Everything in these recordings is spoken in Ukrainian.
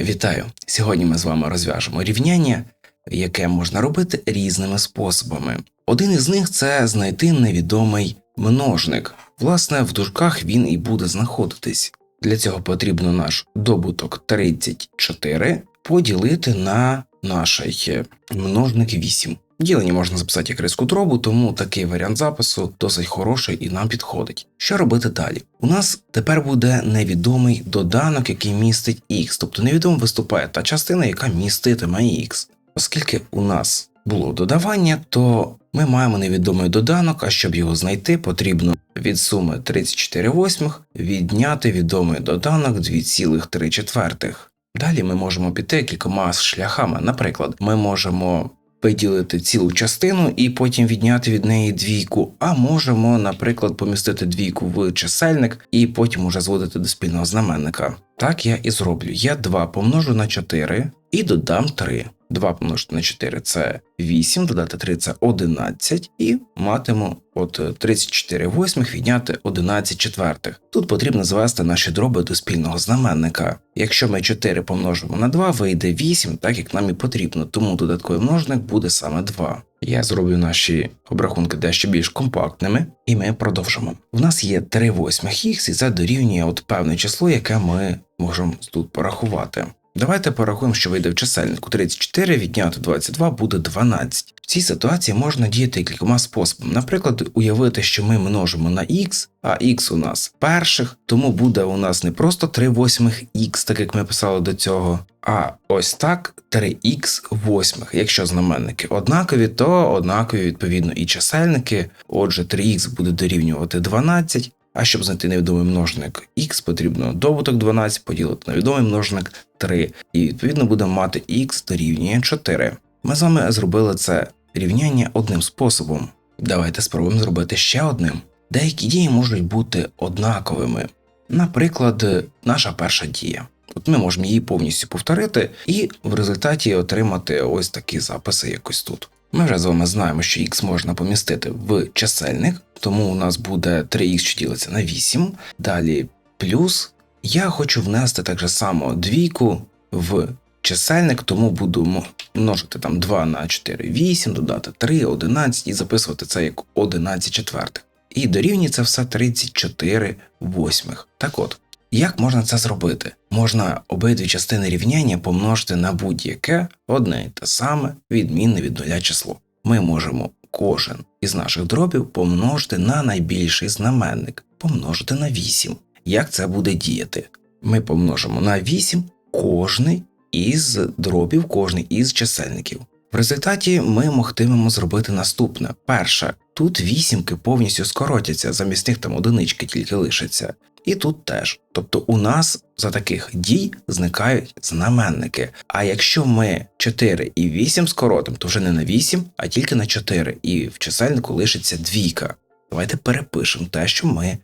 Вітаю! Сьогодні ми з вами розв'яжемо рівняння, яке можна робити різними способами. Один із них це знайти невідомий множник. Власне, в дужках він і буде знаходитись. Для цього потрібно наш добуток 34 поділити на наш е, множник 8. Ділення можна записати як риску дробу, тому такий варіант запису досить хороший і нам підходить. Що робити далі? У нас тепер буде невідомий доданок, який містить x, тобто невідомо виступає та частина, яка міститиме x. Оскільки у нас було додавання, то ми маємо невідомий доданок, а щоб його знайти, потрібно від суми 34 восьмих відняти відомий доданок 2,3 четвертих. Далі ми можемо піти кількома шляхами. Наприклад, ми можемо виділити цілу частину і потім відняти від неї двійку, а можемо, наприклад, помістити двійку в чисельник і потім уже зводити до спільного знаменника. Так я і зроблю. Я 2 помножу на 4 і додам 3. 2 помножити на 4 це 8, додати 3 це 11, і матиму от 34 восьмих відняти 11 четвертих. Тут потрібно звести наші дроби до спільного знаменника. Якщо ми 4 помножимо на 2, вийде 8, так як нам і потрібно, тому додатковий множник буде саме 2. Я зроблю наші обрахунки дещо більш компактними, і ми продовжимо. У нас є 3 восьмих х, і це дорівнює от певне число, яке ми можемо тут порахувати. Давайте порахуємо, що вийде в чисельнику 34 відняти 22 буде 12. В цій ситуації можна діяти кількома способами. Наприклад, уявити, що ми множимо на х, а х у нас перших, тому буде у нас не просто 3 восьмих х, так як ми писали до цього, а ось так 3х восьмих. Якщо знаменники однакові, то однакові відповідно і чисельники. Отже, 3х буде дорівнювати 12. А щоб знайти невідомий множник х, потрібно добуток 12 поділити на відомий множник 3, і відповідно будемо мати х дорівнює 4. Ми з вами зробили це рівняння одним способом. Давайте спробуємо зробити ще одним. Деякі дії можуть бути однаковими. Наприклад, наша перша дія. От ми можемо її повністю повторити і в результаті отримати ось такі записи якось тут. Ми вже з вами знаємо, що х можна помістити в чисельник, тому у нас буде 3х, що ділиться на 8. Далі плюс. Я хочу внести так же само двійку в чисельник, тому буду множити там 2 на 4, 8, додати 3, 11 і записувати це як 11 четвертих. І дорівнює це все 34 восьмих. Так от, як можна це зробити? Можна обидві частини рівняння помножити на будь-яке одне і те саме відмінне від нуля число. Ми можемо кожен із наших дробів помножити на найбільший знаменник, помножити на 8. Як це буде діяти? Ми помножимо на 8 кожний із дробів, кожний із чисельників. В результаті ми могтимемо зробити наступне. Перше, тут вісімки повністю скоротяться, замість них там одинички тільки лишаться. І тут теж. Тобто у нас за таких дій зникають знаменники. А якщо ми 4 і 8 скоротимо, то вже не на 8, а тільки на 4, і в чисельнику лишиться двійка. Давайте перепишемо те, що ми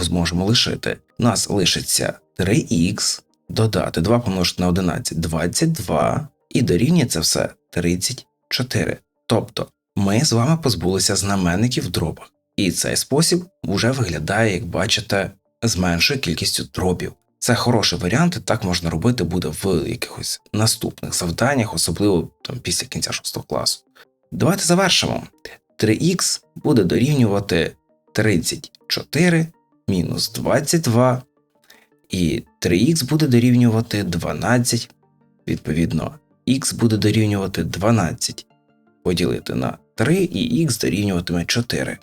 зможемо лишити. У нас лишиться 3х, додати 2 помножити на 11 22, і дорівнює це все 34. Тобто ми з вами позбулися знаменників в дробах. І цей спосіб вже виглядає, як бачите, з меншою кількістю дробів. Це хороший варіант, і так можна робити буде в якихось наступних завданнях, особливо там після кінця 6 класу. Давайте завершимо. 3х буде дорівнювати 34 мінус 22, і 3х буде дорівнювати 12, відповідно, х буде дорівнювати 12, поділити на 3 і х дорівнюватиме 4.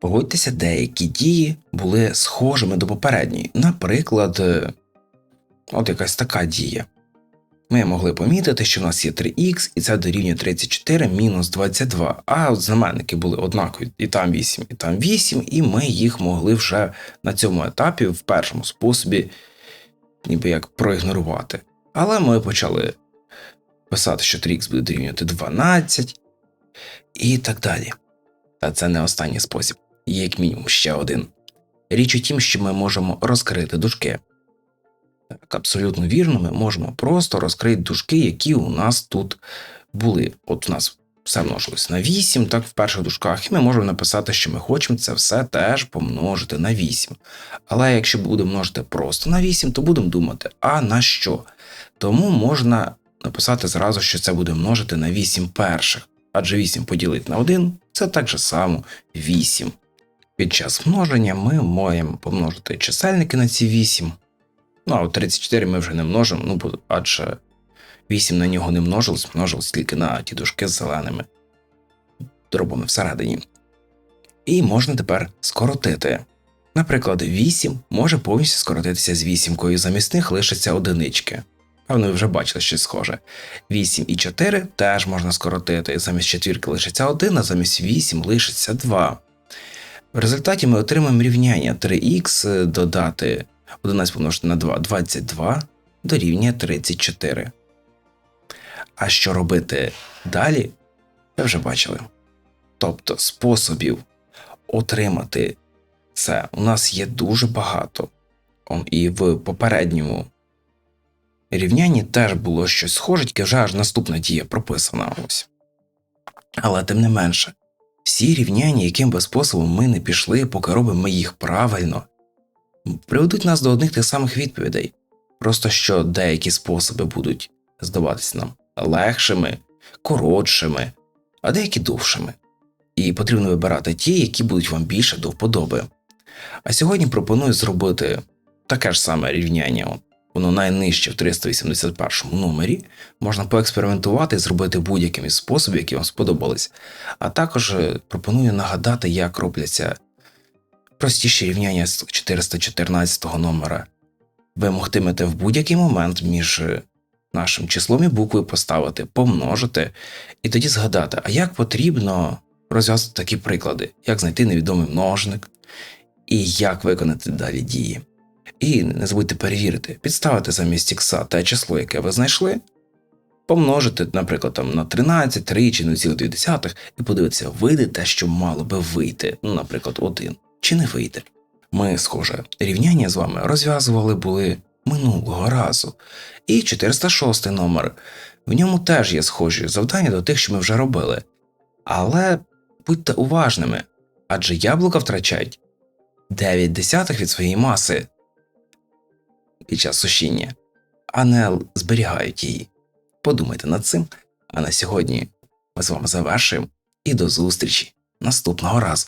Погодьтеся, деякі дії були схожими до попередньої. Наприклад, е, от якась така дія. Ми могли помітити, що в нас є 3х, і це дорівнює 34 мінус 22. А от знаменники були однакові, і там 8, і там 8, і ми їх могли вже на цьому етапі в першому способі ніби як проігнорувати. Але ми почали писати, що 3х буде дорівнювати 12 і так далі. Та це не останній спосіб як мінімум ще один. Річ у тім, що ми можемо розкрити дужки. Так, абсолютно вірно, ми можемо просто розкрити дужки, які у нас тут були. От у нас все множилось на 8, так в перших дужках, і ми можемо написати, що ми хочемо це все теж помножити на 8. Але якщо будемо множити просто на 8, то будемо думати, а на що? Тому можна написати зразу, що це буде множити на 8 перших, адже 8 поділити на 1 це так же само 8. Під час множення ми маємо помножити чисельники на ці 8. Ну, а 34 ми вже не множимо, ну, адже 8 на нього не множилось, множилось тільки на ті дужки з зеленими дробами всередині. І можна тепер скоротити. Наприклад, 8 може повністю скоротитися з вісімкою, замість них лишаться одинички. Певно, ви вже бачили щось схоже. 8 і 4 теж можна скоротити. Замість четвірки лишиться 1, а замість 8 лишиться 2. В результаті ми отримаємо рівняння 3х додати 11 помножити на 2 22 дорівнює 34. А що робити далі, ви вже бачили. Тобто способів отримати це у нас є дуже багато. І в попередньому рівнянні теж було щось схоже, тільки вже аж наступна дія прописана ось. Але тим не менше, всі рівняння, яким би способом ми не пішли, поки робимо їх правильно, приведуть нас до одних тих самих відповідей. Просто що деякі способи будуть здаватися нам легшими, коротшими, а деякі довшими. І потрібно вибирати ті, які будуть вам більше до вподоби. А сьогодні пропоную зробити таке ж саме рівняння. Воно найнижче в 381 номері. Можна поекспериментувати і зробити будь-яким із способів, які вам сподобались. А також е, пропоную нагадати, як робляться простіші рівняння з 414 номера. Ви могтимете в будь-який момент між е, нашим числом і буквою поставити, помножити, і тоді згадати, а як потрібно розв'язати такі приклади, як знайти невідомий множник, і як виконати далі дії. І не забудьте перевірити, підставити замість ікса те число, яке ви знайшли, помножити, наприклад, там, на 13, 3 чи 0,2 і подивитися, вийде те, що мало би вийти, ну, наприклад, 1, чи не вийде. Ми, схоже, рівняння з вами розв'язували були минулого разу. І 406 номер. В ньому теж є схожі завдання до тих, що ми вже робили. Але будьте уважними, адже яблука втрачають 9 десятих від своєї маси під час сушіння, а не зберігають її. Подумайте над цим, а на сьогодні ми з вами завершуємо і до зустрічі наступного разу.